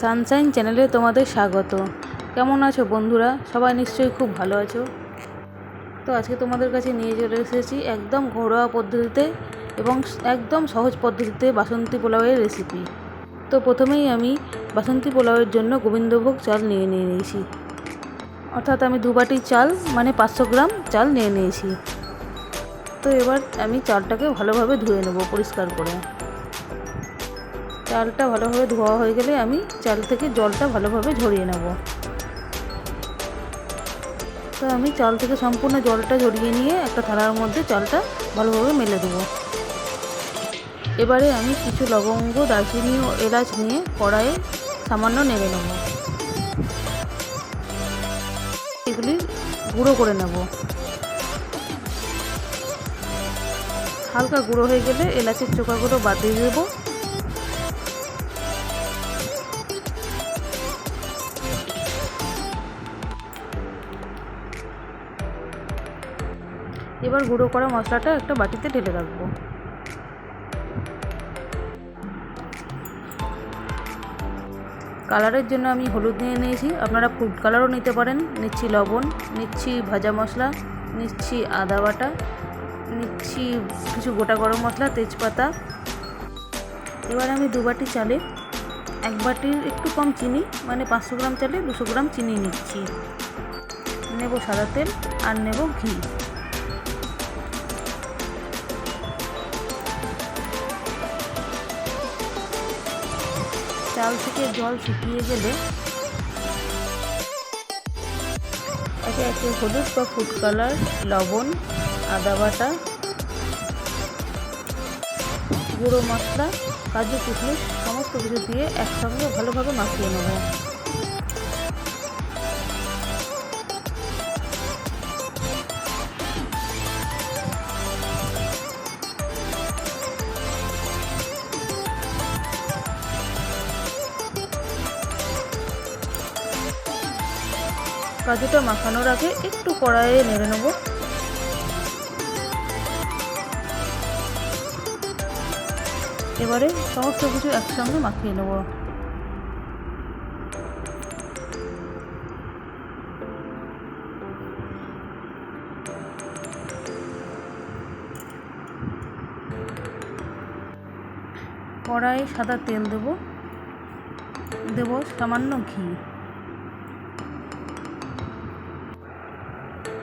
Sunshine চ্যানেলে তোমাদের স্বাগত। কেমন আছো বন্ধুরা? সবাই নিশ্চয়ই খুব ভালো আছো। তো আজকে তোমাদের কাছে নিয়ে চলে এসেছি একদম ঘরোয়া পদ্ধতিতে এবং একদম সহজ পদ্ধতিতে বাসন্তী পোলাওয়ের রেসিপি তো প্রথমেই আমি বাসন্তী পোলাওয়ের জন্য গোবিন্দভোগ চাল নিয়ে নিয়ে নিয়েছি। অর্থাৎ আমি দু বাটি চাল মানে পাঁচশো গ্রাম চাল নিয়ে নিয়েছি। তো এবার আমি চালটাকে ভালোভাবে ধুয়ে নেব পরিষ্কার করে। চালটা ভালোভাবে ধোয়া হয়ে গেলে আমি চাল থেকে জলটা ভালোভাবে ঝরিয়ে নেব। তো আমি চাল থেকে সম্পূর্ণ জলটা ঝরিয়ে নিয়ে একটা থালার মধ্যে চালটা ভালোভাবে মেলে দেবো। এবারে আমি কিছু লবঙ্গ, দারচিনি ও এলাচ নিয়ে কড়াইয়ে সামান্য নেড়ে নেব। এগুলি গুঁড়ো করে নেব। হালকা গুঁড়ো হয়ে গেলে এলাচের চোখাগুলো বাদ দিয়ে দেবো। এবার গুঁড়ো করা মশলাটা একটা বাটিতে ঢেলে রাখব। কালারের জন্য আমি হলুদ নিয়ে নিয়েছি। আপনারা ফুড কালারও নিতে পারেন। নিচ্ছি লবণ, নিচ্ছি ভাজা মশলা, নিচ্ছি আদা বাটা, নিচ্ছি কিছু গোটা গরম মশলা, তেজপাতা। এবার আমি দু বাটি চালে, এক বাটির একটু কম চিনি মানে পাঁচশো গ্রাম চালে দুশো গ্রাম চিনি নিচ্ছি। নেব সাদা তেল আর নেব ঘি। চাল থেকে জল শুকিয়ে গেলে তাকে একে হলুদ বা ফুড কালার, লবণ, আদা বাটা, গুঁড়ো মশলা, কাজু কিশমিশ সমস্ত কিছু দিয়ে একসঙ্গে ভালোভাবে মাখিয়ে নেব। কাজুটা মাখানোর আগে একটু কড়াইয়ে নেড়ে নেব। এবারে সমস্ত কিছু একসঙ্গে মাখিয়ে নেব। কড়াইয়ে সাদা তেল দেব। দেব সামান্য ঘি।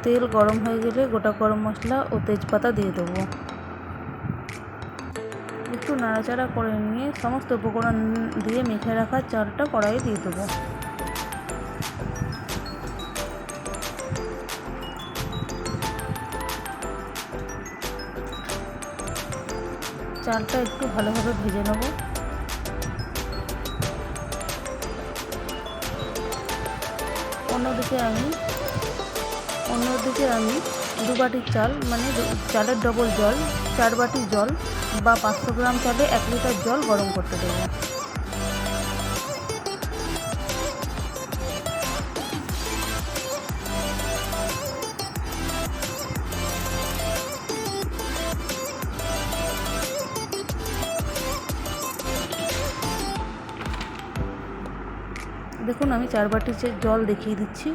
তেল গরম হয়ে গেলে গোটা গরম মশলা ও তেজপাতা দিয়ে দেবো। একটু নাড়াচাড়া করে নিয়ে সমস্ত উপকরণ দিয়ে মেখে রাখা চালটা কড়াইয়ে দিয়ে দেবো। চালটা একটু ভালোভাবে ভেজে নেব। অন্যদিকে আমি অন্যদিকে আমি দু বাটি চাল মানে চালের ডবল জল, চার বাটি জল বা পাঁচশো গ্রাম চালে এক লিটার জল গরম করতে দেবো। দেখুন, আমি চার বাটি জল দেখিয়ে দিচ্ছি।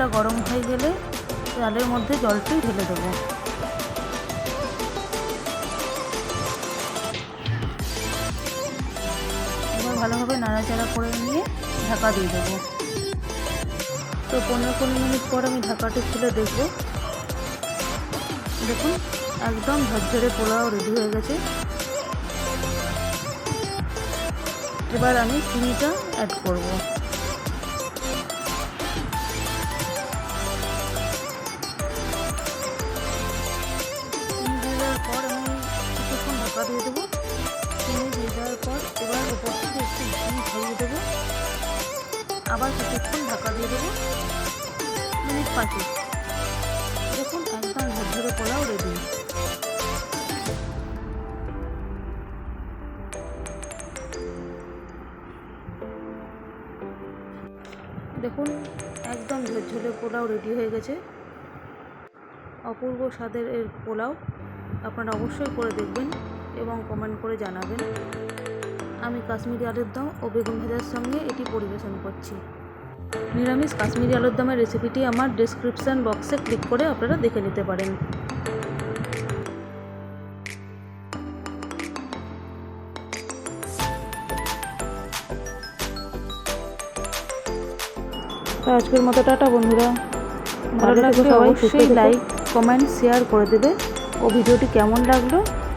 জলটা গরম হয়ে গেলে চালের মধ্যে জলটি ঢেলে দেবো। এবার ভালোভাবে নাড়াচাড়া করে নিয়ে ঢাকা দিয়ে দেবো। তো পনেরো কুড়ি মিনিট পর আমি ঢাকাটি খুলে দেখব। দেখুন, একদম ঝরঝরে পোলাও রেডি হয়ে গেছে। এবার আমি চিনিটা অ্যাড করব। ঢাকা দিয়ে দেবো। চিনি দিয়ে দেওয়ার পর এবার ওপর থেকে একটু ঘি ছড়িয়ে দেবো। আবার কিছুক্ষণ ঢাকা দিয়ে দেবো। মিনিট পাঁচেক। দেখুন, একদম ঝরঝরে পোলাও রেডি দেখুন, একদম ঝরঝরে পোলাও রেডি হয়ে গেছে। অপূর্ব স্বাদের এর পোলাও আপনারা অবশ্যই করে দেখবেন। এবং কমেন্ট করে জানাবেন। আমি কাশ্মীরি আলুর দম ও বেগুন ভাজার সঙ্গে এটি পরিবেশন করছি। নিরামিষ কাশ্মীরি আলুর দমের রেসিপিটি আমার ডেসক্রিপশান বক্সে ক্লিক করে আপনারা দেখে নিতে পারেন। তো আজকের মতো টাটা বন্ধুরা। ভালো লাগলে অবশ্যই লাইক কমেন্ট শেয়ার করে দেবে। ও ভিডিওটি কেমন লাগল